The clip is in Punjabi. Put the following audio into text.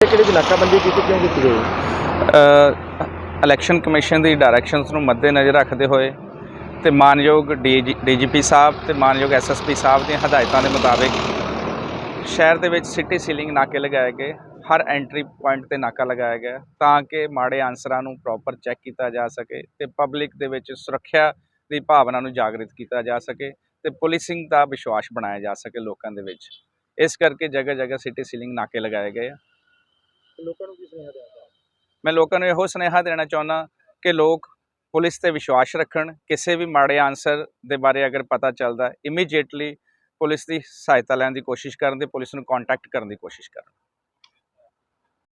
ਕਿਹੜੀ ਦੀ ਨਾਕਾਬੰਦੀ ਕੀਤੀ ਕਿਉਂ ਕੀਤੀ ਗਈ? ਇਲੈਕਸ਼ਨ ਕਮਿਸ਼ਨ ਦੀ ਡਾਇਰੈਕਸ਼ਨਸ ਨੂੰ ਮੱਦੇਨਜ਼ਰ ਰੱਖਦੇ ਹੋਏ ਤੇ ਮਾਨਯੋਗ ਡੀਜੀਪੀ ਸਾਹਿਬ ਤੇ ਮਾਨਯੋਗ ਐਸਐਸਪੀ ਸਾਹਿਬ ਦੀਆਂ ਹਦਾਇਤਾਂ ਦੇ ਮੁਤਾਬਿਕ ਸ਼ਹਿਰ ਦੇ ਵਿੱਚ ਸਿਟੀ ਸੀਲਿੰਗ ਨਾਕੇ ਲਗਾਏ ਗਏ, ਹਰ ਐਂਟਰੀ ਪੁਆਇੰਟ ਤੇ ਨਾਕਾ ਲਗਾਇਆ ਗਿਆ ਤਾਂ ਕਿ ਮਾੜੇ ਆਨਸਰਾਂ ਨੂੰ ਪ੍ਰੋਪਰ ਚੈੱਕ ਕੀਤਾ ਜਾ ਸਕੇ ਤੇ ਪਬਲਿਕ ਦੇ ਵਿੱਚ ਸੁਰੱਖਿਆ ਦੀ ਭਾਵਨਾ ਨੂੰ ਜਾਗਰਿਤ ਕੀਤਾ ਜਾ ਸਕੇ ਤੇ ਪੁਲਿਸਿੰਗ ਦਾ ਵਿਸ਼ਵਾਸ ਬਣਾਇਆ ਜਾ ਸਕੇ ਲੋਕਾਂ ਦੇ ਵਿੱਚ। ਇਸ ਕਰਕੇ ਜਗ੍ਹਾ ਜਗ੍ਹਾ ਸਿਟੀ ਸੀਲਿੰਗ ਨਾਕੇ ਲਗਾਏ ਗਏ ਲੋਕਾਂ ਨੂੰ ਕੀ ਸੁਨੇਹਾ ਦੇਣਾ ਮੈਂ ਲੋਕਾਂ ਨੂੰ ਇਹੋ ਸੁਨੇਹਾ ਦੇਣਾ ਚਾਹੁੰਦਾ ਕਿ ਲੋਕ ਪੁਲਿਸ ਤੇ ਵਿਸ਼ਵਾਸ ਰੱਖਣ, ਕਿਸੇ ਵੀ ਮਾੜੇ ਆਨਸਰ ਦੇ ਬਾਰੇ ਅਗਰ ਪਤਾ ਚੱਲਦਾ ਇਮੀਡੀਏਟਲੀ ਪੁਲਿਸ ਦੀ ਸਹਾਇਤਾ ਲੈਣ ਦੀ ਕੋਸ਼ਿਸ਼ ਕਰਨ ਤੇ ਪੁਲਿਸ ਨੂੰ ਕੰਟੈਕਟ ਕਰਨ ਦੀ ਕੋਸ਼ਿਸ਼ ਕਰਨ।